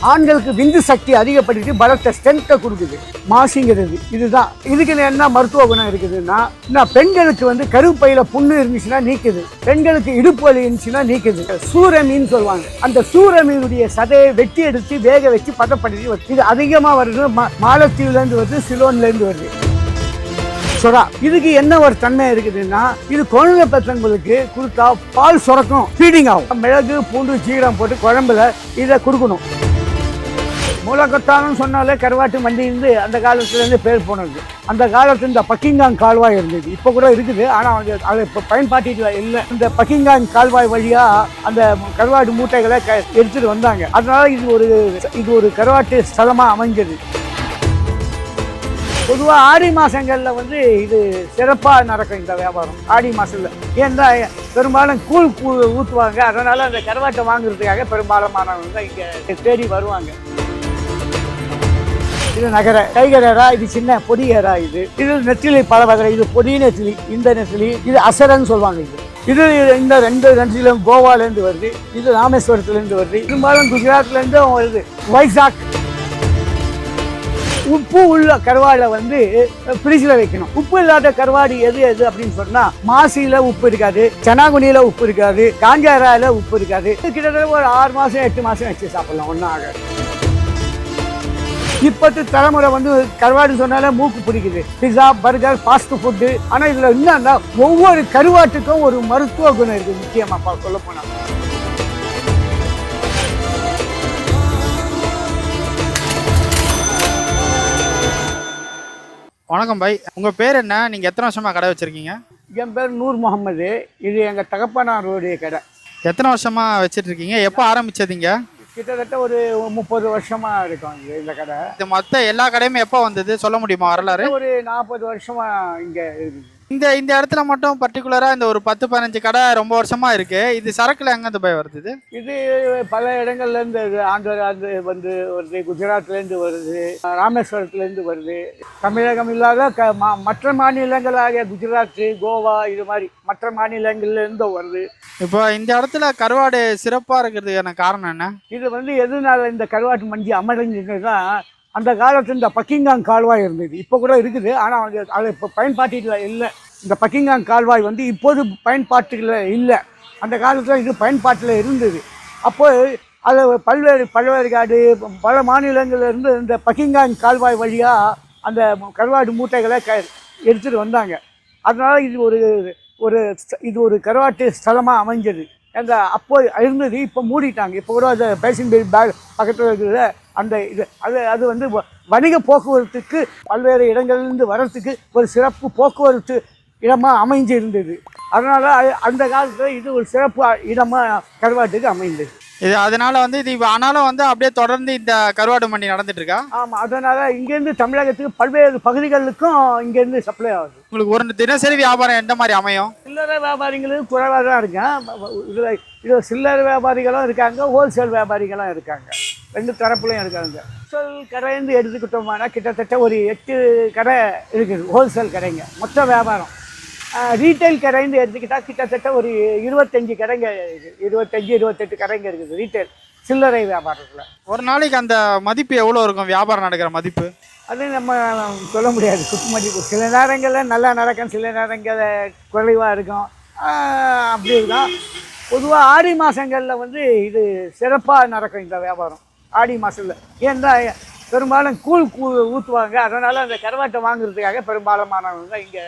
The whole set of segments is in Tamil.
ஆண்களுக்கு விந்து சக்தி அதிகப்படுத்தி பலத்தை ஸ்ட்ரென்த்தை கொடுக்குது. மாசிங்கிறது. இதுதான். இதுக்கு என்ன மருத்துவ குணம் இருக்குதுன்னா என்ன பெண்களுக்கு வந்து கருப்பையில புண்ணு இருந்துச்சுன்னா நீக்குது. பெண்களுக்கு இடுப்பு வலி இருந்துச்சுன்னா நீக்குது. சூரமீன் சொல்லுவாங்க. அந்த சூரமீனுடைய சதையை வெட்டி எடுத்து வேக வச்சு பதப்படுத்தி வச்சு இது அதிகமாக வருது. மா- மாலத்தீவுலேருந்து வருது சிலோன்லேருந்து வருது. சுறா. இதுக்கு என்ன ஒரு தன்மை இருக்குதுன்னா இது குழந்தை பெற்றவங்களுக்கு கொடுத்தா பால் சுரக்கும். ஃபீடிங் ஆகும். மிளகு பூண்டு சீரம் போட்டு குழம்புல இதை கொடுக்கணும். மூலக்கொத்தானம் சொன்னாலே கருவாட்டு மண்டி இருந்து அந்த காலத்துலேருந்து பேர் போனது. அந்த காலத்தில் இந்த பக்கிங்காங் கால்வாய் இருந்தது. இப்போ கூட இருக்குது. ஆனால் அது அது இப்போ பயன்பாட்டில் இல்லை. இந்த பக்கிங்காங் கால்வாய் வழியாக அந்த கருவாட்டு மூட்டைகளை க எடுத்துகிட்டு வந்தாங்க. அதனால் இது ஒரு இது ஒரு கருவாட்டு ஸ்தலமாக அமைஞ்சது. பொதுவாக ஆடி மாதங்களில் வந்து இது சிறப்பாக நடக்கும் இந்த வியாபாரம். ஆடி மாதத்தில் ஏன்னா பெரும்பாலும் கூழ் ஊற்றுவாங்க அதனால் அந்த கருவாட்டை வாங்குறதுக்காக பெரும்பாலானவங்க இங்கே தேடி வருவாங்க. இது நகர கைகரரா இது சின்ன பொடி இது. இது நெத்திலி பல வகை இது பொடி நெத்திலி இந்த நெத்திலி இது அசரன்னு சொல்லுவாங்க இது. இது இந்த ரெண்டு நெத்திலும் கோவாலேருந்து வருது இது ராமேஸ்வரத்துலேருந்து வருது பெரும்பாலும் குஜராத்லேருந்து வருது. வைசாக். உப்பு உள்ள கருவாடை வந்து ஃப்ரிட்ஜில் வைக்கணும். உப்பு இல்லாத கருவாடு எது எது அப்படின்னு சொன்னால் மாசியில் உப்பு இருக்காது சனாகுனியில் உப்பு இருக்காது காஞ்சாராயில உப்பு இருக்காது. இது கிட்டத்தட்ட ஒரு ஆறு மாதம் எட்டு மாதம் வச்சு சாப்பிடலாம் ஒன்றும் ஆகாது. இப்பத்து தலைமுறை வந்து கருவாடு சொன்னாலே மூக்கு பிடிக்குது. பிஸா பர்கர் ஃபாஸ்ட் ஃபுட்டு ஆனால் இதில் என்னன்னா ஒவ்வொரு கருவாட்டுக்கும் ஒரு மருத்துவ குணம் இருக்குது முக்கியமாக சொல்ல போனால் வணக்கம் பாய் உங்கள் பேர் என்ன? நீங்கள் எத்தனை வருஷமாக கடை வச்சுருக்கீங்க? என் பேர் நூர் முகமது. இது எங்கள் தகப்பனாருடைய கடை. எத்தனை வருஷமாக வச்சுட்டு இருக்கீங்க? எப்போ ஆரம்பிச்சதீங்க கிட்டத்தட்ட ஒரு முப்பது வருஷமா இருக்கும் இங்க இந்த கடை. இது மொத்த எல்லா கடையுமே எப்போ வந்தது? சொல்ல முடியுமா வரலாறு? ஒரு நாற்பது வருஷமா இங்க இருக்குது. இந்த இந்த இடத்துல மட்டும் பர்டிகுலராக இந்த ஒரு பத்து பதினஞ்சு கடை ரொம்ப வருஷமாக இருக்குது இது சரக்குல எங்கேருந்து போய் வருது இது? இது பல இடங்கள்ல இருந்து இது ஆந்திரா இருந்து வந்து வருது குஜராத்ல இருந்து வருது ராமேஸ்வரத்துல இருந்து வருது. தமிழகம் இல்லாத க மா- மற்ற மாநிலங்களாகிய குஜராத் கோவா இது மாதிரி மற்ற மாநிலங்கள்ல இருந்து வருது. இப்போ இந்த இடத்துல கருவாடு சிறப்பாக இருக்கிறதுக்கான காரணம் என்ன? இது வந்து எதனால இந்த கருவாட்டு மஞ்சி அமர்ந்ததுன்னா அந்த காலத்துல இந்த பக்கிங்காங் கால்வாய் இருந்தது. இப்போ கூட இருக்குது ஆனால் அது அது இப்போ பயன்பாட்டில் இல்லை. இந்த பக்கிங்காங் கால்வாய் வந்து இப்போது பயன்பாட்டில் இல்லை. அந்த காலத்தில் இது பயன்பாட்டில் இருந்தது. அப்போது அது பல்வேறு பழவேற்காடு பல மாநிலங்களிலிருந்து இந்த பக்கிங்காங் கால்வாய் வழியாக அந்த கருவாடு மூட்டைகளை க எடுத்துகிட்டு வந்தாங்க. அதனால் இது ஒரு ஒரு இது ஒரு கருவாட்டு ஸ்தலமாக அமைஞ்சது. அந்த அப்போ இருந்தது இப்போ மூடிட்டாங்க. இப்போ கூட அந்த பேசின் பேக் பக்கத்தில் இருக்கிற அந்த இது அது அது வந்து வ- வணிக போக்குவரத்துக்கு பல்வேறு இடங்கள்லேருந்து வர்றதுக்கு ஒரு சிறப்பு போக்குவரத்து இடமாக அமைஞ்சு இருந்தது அதனால் அந்த காலத்தில் இது ஒரு சிறப்பு இடமாக கருவாட்டுக்கு அமைந்தது. இது அதனால வந்து இது ஆனாலும் வந்து அப்படியே தொடர்ந்து இந்த கருவாடு மண்டி நடந்துட்டு இருக்கா ஆமாம் அதனால் இங்கேருந்து தமிழகத்துக்கு பல்வேறு பகுதிகளுக்கும் இங்கேருந்து சப்ளை ஆகுது. உங்களுக்கு ஒரு தினசரி வியாபாரம் எந்த மாதிரி அமையும்? சில்லறை வியாபாரிகளும் குறைவாக தான் இருக்காங்க. இதில் இதில் சில்லறை வியாபாரிகளும் இருக்காங்க ஹோல்சேல் வியாபாரிகளும் இருக்காங்க. ரெண்டு தரப்புலையும் இருக்காங்க. ஹோல்சேல் கடைன்னு எடுத்துக்கிட்டோம்னா கிட்டத்தட்ட ஒரு எட்டு கடை இருக்குது ஹோல்சேல் கடைங்க. மொத்த வியாபாரம். ரீட்டைல் கடைன்னு எடுத்துக்கிட்டால் கிட்டத்தட்ட ஒரு இருபத்தஞ்சி கடைங்க இருபத்தஞ்சி இருபத்தெட்டு கடைங்க இருக்குது ரீட்டைல் சில்லறை வியாபாரத்தில். ஒரு நாளைக்கு அந்த மதிப்பு எவ்வளோ இருக்கும்? வியாபாரம் நடக்கிற மதிப்பு? அது நம்ம சொல்ல முடியாது. குத்து மதிப்பு. சில நேரங்களில் நல்லா நடக்கும் சில நேரங்களில் குறைவாக இருக்கும். அப்படி இருக்கும் பொதுவாக ஆடி மாதங்களில் வந்து இது சிறப்பாக நடக்கும் இந்த வியாபாரம். ஆடி மாதத்தில் ஏன்னா பெரும்பாலும் கூழ் கூ ஊற்றுவாங்க அதனால் அந்த கருவாட்டை வாங்குறதுக்காக பெரும்பாலானவங்க இங்கே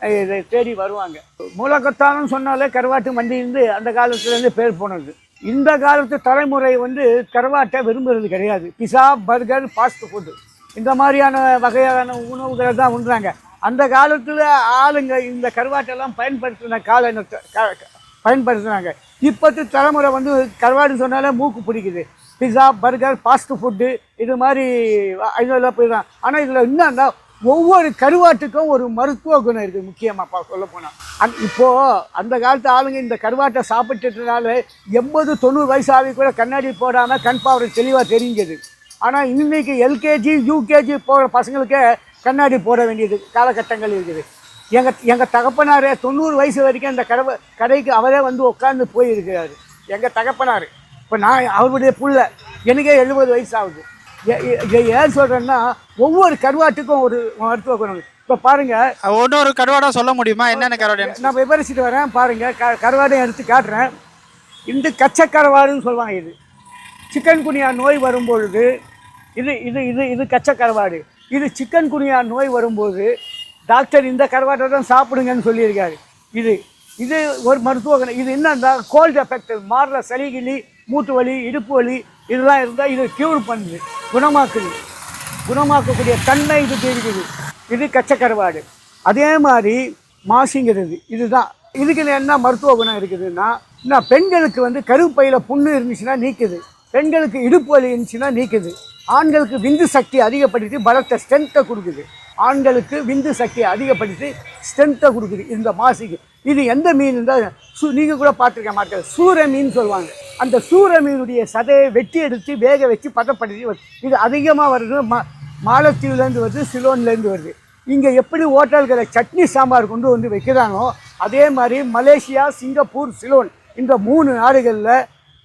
இதை தேடி வருவாங்க. மூலக்கொத்தானம் சொன்னாலே கருவாட்டு மண்டி இருந்து அந்த காலத்துலேருந்து பேர் போனது. இந்த காலத்து தலைமுறை வந்து கருவாட்டை விரும்புறது கிடையாது. பிஸா பர்கர் ஃபாஸ்ட் ஃபுட்டு இந்த மாதிரியான வகையான உணவுகளை தான் உண்றாங்க. அந்த காலத்தில் ஆளுங்க இந்த கருவாட்டெல்லாம் பயன்படுத்தின கால பயன்படுத்தினாங்க. இப்போத்து தலைமுறை வந்து கருவாடுன்னு சொன்னாலே மூக்கு பிடிக்குது. பிஸா பர்கர் ஃபாஸ்ட் ஃபுட்டு இது மாதிரி இதெல்லாம் போயிடலாம் ஆனால் இதில் என்னன்னா ஒவ்வொரு கருவாட்டுக்கும் ஒரு மருத்துவ குணம் இருக்குது முக்கியமாக சொல்ல போனால் அந் இப்போது அந்த காலத்து ஆளுங்க இந்த கருவாட்டை சாப்பிட்டுட்டனால எண்பது தொண்ணூறு வயசு ஆகி கூட கண்ணாடி போடாமல் கண் பார்வை தெளிவாக தெரிஞ்சது. ஆனால் இன்றைக்கி எல்கேஜி யூகேஜி போகிற பசங்களுக்கு கண்ணாடி போட வேண்டியது காலகட்டங்கள் இருக்குது. எங்கள் எங்கள் தகப்பனார் தொண்ணூறு வயசு வரைக்கும் அந்த கடை கடைக்கு அவரே வந்து உட்காந்து போயிருக்கிறாரு. எங்கள் தகப்பனார். இப்போ நான் அவருடைய புள்ள எனக்கே எழுபது வயசு ஆகுது. ஏன் சொல்கிறேன்னா ஒவ்வொரு கருவாட்டுக்கும் ஒரு மருத்துவ குணம். இப்போ பாருங்கள் ஒன்னொரு கருவாடா சொல்ல முடியுமா? என்னென்ன கருவாடு? நான் விவரிச்சுட்டு வரேன் பாருங்கள் க கருவாடையும் எடுத்து காட்டுறேன். இந்த கச்சை கருவாடுன்னு சொல்லுவாங்க இது. சிக்கன் குனியா நோய் வரும்பொழுது இது இது இது இது கச்சை கருவாடு இது சிக்கன் குனியா நோய் வரும்போது டாக்டர் இந்த கருவாட்டை தான் சாப்பிடுங்கன்னு சொல்லியிருக்காரு. இது இது ஒரு மருத்துவ குணம். இது என்னன்னா கோல்டு எஃபெக்ட் மாறுற சளி கிளி மூட்டு வலி இடுப்பு வலி இதெல்லாம் இருந்தால் இது க்யூர் பண்ணுது. குணமாக்குது. குணமாக்கக்கூடிய தன்மை இது இருக்குது இது கச்சக்கருவாடு. அதே மாதிரி மாசிங்கிறது இதுதான். இதுக்கு என்ன மருத்துவ குணம் இருக்குதுன்னா என்ன பெண்களுக்கு வந்து கருப்பையில் புண்ணு இருந்துச்சுன்னா நீக்குது. பெண்களுக்கு இடுப்பு வலி இருந்துச்சுன்னா நீக்குது. ஆண்களுக்கு விந்து சக்தி அதிகப்படுத்தி பலத்தை ஸ்ட்ரென்த்தை கொடுக்குது. ஆண்களுக்கு விந்து சக்தியை அதிகப்படுத்தி ஸ்ட்ரென்த்தை கொடுக்குது இந்த மாசிக்கு. இது எந்த மீன் சு நீங்கள் கூட பார்த்துருக்க மாட்டேன் சூர மீன் சொல்லுவாங்க. அந்த சூர மீனுடைய சதையை வெட்டி எடுத்து வேக வச்சு பதப்படுத்தி வருது. இது அதிகமாக வருது. மா மாலத்தீவுலேருந்து வருது சிலோன்லேருந்து வருது. இங்கே எப்படி ஹோட்டல்களை சட்னி சாம்பார் கொண்டு வந்து வைக்கிறாங்களோ அதே மாதிரி மலேசியா சிங்கப்பூர் சிலோன் இந்த மூணு நாடுகளில்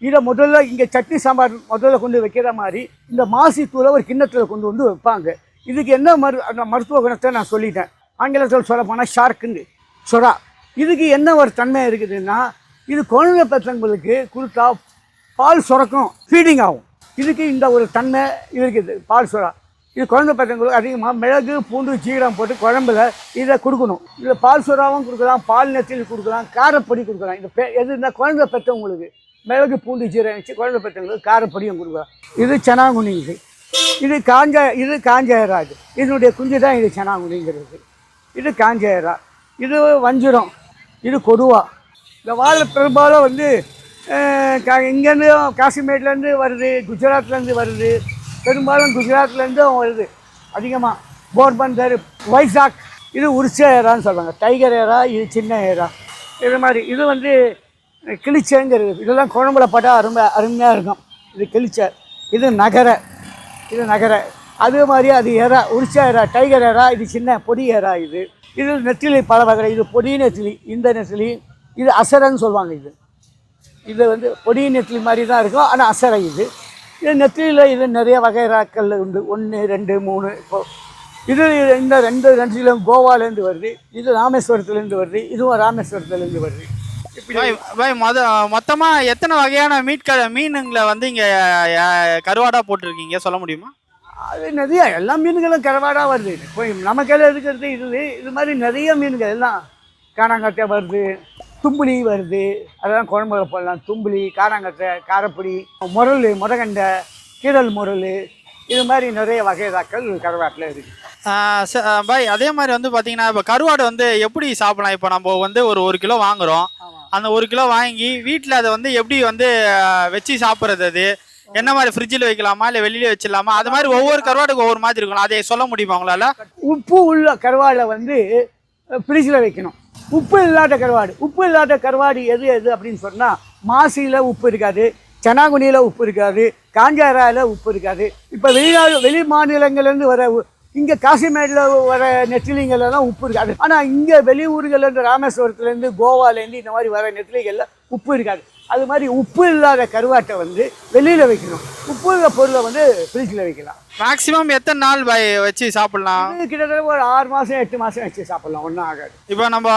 இதை முதல்ல இங்கே சட்னி சாம்பார் முதல்ல கொண்டு வைக்கிற மாதிரி இந்த மாசி தூளை ஒரு கிண்ணத்தில் கொண்டு வந்து வைப்பாங்க. இதுக்கு என்ன மரு அந்த மருத்துவ குணத்தை நான் சொல்லிட்டேன். ஆங்கிலத்தில் சொல்ல போனால் ஷார்க்குன்னு சொரா இதுக்கு என்ன ஒரு தன்மை இருக்குதுன்னா இது குழந்தை பெற்றவங்களுக்கு கொடுத்தா பால் சுரக்கும் ஃபீடிங் ஆகும். இதுக்கு இந்த ஒரு தன்மை இருக்குது பால் சுறா இது குழந்தை பெற்றவங்களுக்கு அதிகமாக மிளகு பூண்டு சீரகம் போட்டு குழம்புல இதை கொடுக்கணும். இதில் பால் சுறாவும் கொடுக்கலாம் பால் நெத்தில் கொடுக்கலாம் காரப்பொடி கொடுக்கலாம். இந்த பெ எது இருந்தால் குழந்தை பெற்றவங்களுக்கு மிளகு பூண்டு சீரகம் வச்சு குழந்தை பெற்றவங்களுக்கு காரப்பொடியும் கொடுக்கலாம். இது செனாங்குனி இது காஞ்ச இது காஞ்சயரா இது இதனுடைய குஞ்சு தான் இது செனாங்குனிங்கிறது இது காஞ்சயரா இது வஞ்சிரம். இது கொடுவா. இந்த வாழை பெரும்பாலும் வந்து கா- இங்கேருந்து காஷ்மீர்லேருந்து வருது குஜராத்லேருந்து வருது. பெரும்பாலும் குஜராத்லேருந்தும் வருது. அதிகமாக போர்பந்தர் வைசாக். இது உரிச்ச ஏரான்னு சொல்லுவாங்க. டைகர் ஏரா இது சின்ன ஏரா. இது மாதிரி. இது வந்து கிளிச்சேங்கிறது. இதெல்லாம் குழம்புல போட்டால் அருமை அருமையாக இருக்கும். இது கிளிச்சை இது நகரை. இது நகர. அதே மாதிரி அது எறா உரிசா எறா டைகர் எறா இது சின்ன பொடி எறா இது. இது நெத்திலி பல வகை இது பொடி நெத்திலி இந்த நெத்திலி இது அசரன்னு சொல்லுவாங்க இது. இது வந்து பொடி நெத்திலி மாதிரி தான் இருக்கும். ஆனால் அசரை இது. இது நெத்திலியில் இது நிறைய வகை ராக்கள் உண்டு. ஒன்று ரெண்டு மூணு இப்போ இது இந்த ரெண்டு நெத்திலும் கோவாலேருந்து வருது. இது ராமேஸ்வரத்துலேருந்து வருது. இதுவும் ராமேஸ்வரத்துலேருந்து வருது. பாய் பாய் மொத மொத்தமா எத்தனை வகையான மீட் க மீனுங்களை வந்து இங்க அஹ், கருவாடா போட்டிருக்கீங்க? சொல்ல முடியுமா? அது நிறைய எல்லா மீன்களும் கரவாடாக வருது. நம்ம கையில் இருக்கிறது இது இது மாதிரி நிறைய மீன்கள் எல்லாம் காணாங்கட்டை வருது. தும்புளி வருது. அதெல்லாம் குழம்புல போடலாம். தும்புளி காராங்கட்டை காரப்பொடி முரல் முரகண்டை கீரல் முரல். இது மாதிரி நிறைய வகைதாக்கள் கரவாட்டில் இருக்குது பாய் அதே மாதிரி வந்து பாத்தீங்கன்னா இப்போ கருவாடு வந்து எப்படி சாப்பிடலாம்? இப்போ நம்ம வந்து ஒரு ஒரு கிலோ வாங்குறோம். ஆமாம் அந்த ஒரு கிலோ வாங்கி வீட்டில் அதை வந்து எப்படி வந்து வச்சு சாப்பிட்றது அது? என்ன மாதிரி ஃப்ரிட்ஜில் வைக்கலாமா? இல்லை வெளியில வச்சிடலாமா? அது மாதிரி ஒவ்வொரு கருவாடுக்கு ஒவ்வொரு மாதிரி இருக்கும் அதை சொல்ல முடியுமா உங்களால்? உப்பு உள்ள கருவாடை வந்து ஃப்ரிட்ஜில் வைக்கணும். உப்பு இல்லாத கருவாடு. உப்பு இல்லாத கருவாடு எது எது அப்படின்னு சொன்னால் மாசியில் உப்பு இருக்காது செனாகுனியில் உப்பு இருக்காது காஞ்சாராயில் உப்பு இருக்காது. இப்போ வெளிநாடு வெளி மாநிலங்கள்லேருந்து வர இங்கே காசிமேடில் வர நெத்திலிங்கள்லாம் உப்பு இருக்காது ஆனால் இங்கே வெளியூர்கள்லேருந்து ராமேஸ்வரத்துலேருந்து கோவாலேருந்து இந்த மாதிரி வர நெத்திலிகளில் உப்பு இருக்காது. அது மாதிரி உப்பு இல்லாத கருவாட்டை வந்து வெளியில் வைக்கணும். உப்பு உள்ள பொருளை வந்து ஃப்ரிட்ஜில் வைக்கலாம். மேக்ஸிமம் எத்தனை நாள் வச்சு சாப்பிடலாம்? கிட்டத்தட்ட ஒரு ஆறு மாதம் எட்டு மாதம் வச்சு சாப்பிட்லாம். ஒன்றும் ஆகாது. இப்போ நம்ம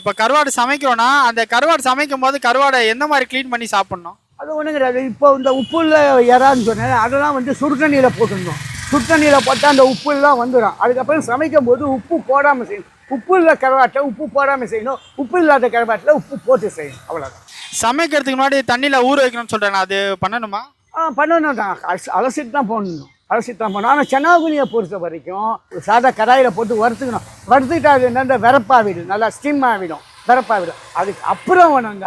இப்போ கருவாடு சமைக்கிறோம்னா அந்த கருவாடு சமைக்கும் போது கருவாடை எந்த மாதிரி க்ளீன் பண்ணி சாப்பிடணும்? அது ஒன்றும் கிடையாது. இப்போ இந்த உப்புள்ள இறான்னு சொன்னேன். அதெல்லாம் வந்து சுடு தண்ணியில் போட்டுருந்தோம் சுடு தண்ணியில் போட்டால் அந்த உப்பு எல்லாம் வந்துடும் அதுக்கப்புறம் சமைக்கும் போது உப்பு போடாமல் செய்யணும். உப்பு இல்ல கருவாட்டை உப்பு போடாமல் செய்யணும். உப்பு இல்லாத கருவாட்டில் உப்பு போட்டு செய்யணும். அவ்வளோதான் சமைக்கிறதுக்கு முன்னாடி தண்ணியில் ஊற வைக்கணும்னு சொல்கிறேன் அது பண்ணணுமா? ஆ பண்ணணும் தான். அலசி- அலசிட்டு தான் போடணும். அலசிட்டு தான் போடணும். ஆனால் சென்னாகுனியை பொறுத்த வரைக்கும் சாதா கடாயில் போட்டு வறுத்துக்கணும். வறுத்துக்கிட்டா அது என்ன இந்த வெறப்பாவிடும் நல்லா ஸ்டீம் ஆகிடும். வெறப்பாவிடும் அதுக்கு அப்புறம் வேணுங்க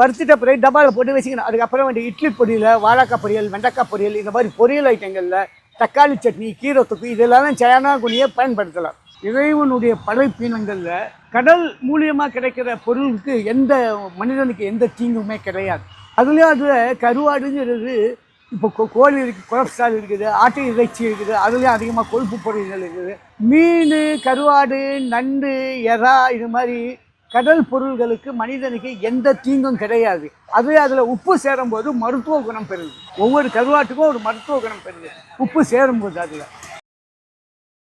வறுத்துட்ட பிறகு டப்பாவில் போட்டு வச்சுக்கணும். அதுக்கப்புறம் வந்து இட்லி பொரியல் வாழைக்காய் பொரியல் வெண்டைக்காய் பொரியல் இந்த மாதிரி பொரியல் ஐட்டங்களில் தக்காளி சட்னி கீரை தொக்கு இதெல்லாம் செனாகுனியை பயன்படுத்தலாம். இறைவனுடைய படைப்பினங்களில் கடல் மூலியமாக கிடைக்கிற பொருளுக்கு எந்த மனிதனுக்கு எந்த தீங்குமே கிடையாது. அதுலேயும் அதில் கருவாடுங்கிறது இப்போ கோ- கோழி இருக்குது கொலஸ்ட்ரால் இருக்குது ஆட்டு இறைச்சி இருக்குது அதுலேயும் அதிகமாக கொழுப்பு பொருள்கள் இருக்குது. மீன் கருவாடு நண்டு எறா இது மாதிரி கடல் பொருள்களுக்கு மனிதனுக்கு எந்த தீங்கும் கிடையாது. அதுவே அதில் உப்பு சேரும்போது மருத்துவ குணம் பெறுது. ஒவ்வொரு கருவாட்டுக்கும் ஒரு மருத்துவ குணம் பெறுது. உப்பு சேரும்போது அதில்.